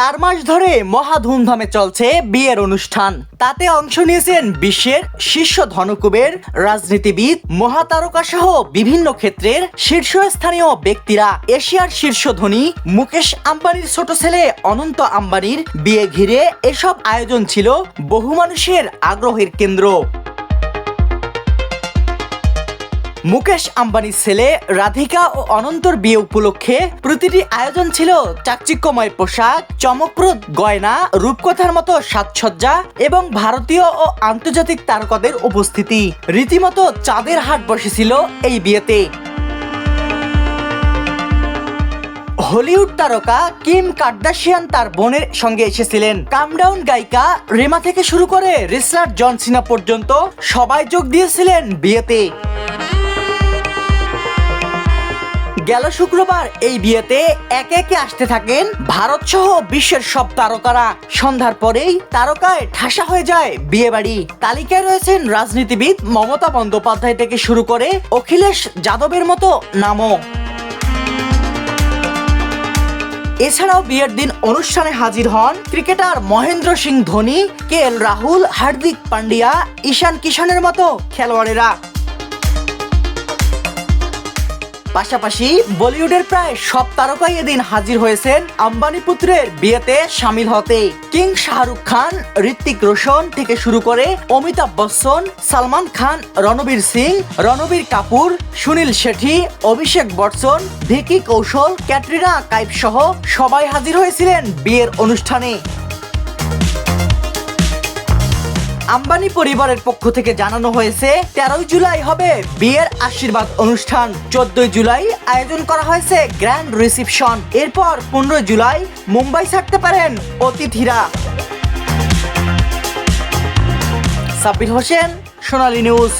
চার মাস ধরে মহা ধুমধামে চলছে বিয়ের অনুষ্ঠান। তাতে অংশ নিয়েছেন বিশ্বের শীর্ষ ধনকুবের রাজনীতিবিদ, মহাতারকা সহ বিভিন্ন ক্ষেত্রের শীর্ষস্থানীয় ব্যক্তিরা। এশিয়ার শীর্ষ ধনী মুকেশ আম্বানির ছোট ছেলে অনন্ত আম্বানির বিয়ে ঘিরে এসব আয়োজন ছিল বহু মানুষের আগ্রহের কেন্দ্র। মুকেশ আম্বানির ছেলে রাধিকা ও অনন্তর বিয়ে উপলক্ষে প্রতিটি আয়োজন ছিল চাকচিক্যময় পোশাক, চমকপ্রদ গয়না, রূপকথার মতো সাজসজ্জা এবং ভারতীয় ও আন্তর্জাতিক তারকাদের উপস্থিতি। রীতিমতো চাঁদের হাট বসেছিল এই বিয়েতে। হলিউড তারকা কিম কার্দাশিয়ান তার বোনের সঙ্গে এসেছিলেন। কামডাউন গায়িকা রেমা থেকে শুরু করে রিসলার জন সিনা পর্যন্ত সবাই যোগ দিয়েছিলেন বিয়েতে। গেল শুক্রবার এই বিয়েতে একে একে আসতে থাকেন ভারত সহ বিশ্বের সব তারকারা। সন্ধ্যার পরেই তারকায় ঠাসা হয়ে যায় বিয়ে বাড়ি তালিকায় রয়েছেন রাজনীতিবিদ মমতা বন্দ্যোপাধ্যায় থেকে শুরু করে অখিলেশ যাদবের মতো নামও। এছাড়াও বিয়ের দিন অনুষ্ঠানে হাজির হন cricketer Mahendra Singh Dhoni, K L Rahul, Hardik Pandya, Ishan কিষানের মতো খেলোয়াড়েরা। পাশাপাশি বলিউডের প্রায় সব তারকাই এদিন হাজির হয়েছেন আম্বানি পুত্রের বিয়েতে সামিল হতে। কিং শাহরুখ খান ঋত্বিক রোশন থেকে শুরু করে অমিতাভ বচ্চন, সালমান খান, রণবীর সিং, রণবীর কাপুর, সুনীল শেঠি, অভিষেক বচ্চন, ভিকি কৌশল, ক্যাটরিনা কাইফ সহ সবাই হাজির হয়েছিলেন বিয়ের অনুষ্ঠানে। আম্বানি পরিবারের পক্ষ থেকে জানানো হয়েছে, তেরোই জুলাই হবে বিয়ের আশীর্বাদ অনুষ্ঠান। চোদ্দই জুলাই আয়োজন করা হয়েছে গ্র্যান্ড রিসিপশন এরপর পনেরো জুলাই মুম্বাই ছাড়তে পারেন অতিথিরা। সাব্বির হোসেন, সোনালী নিউজ।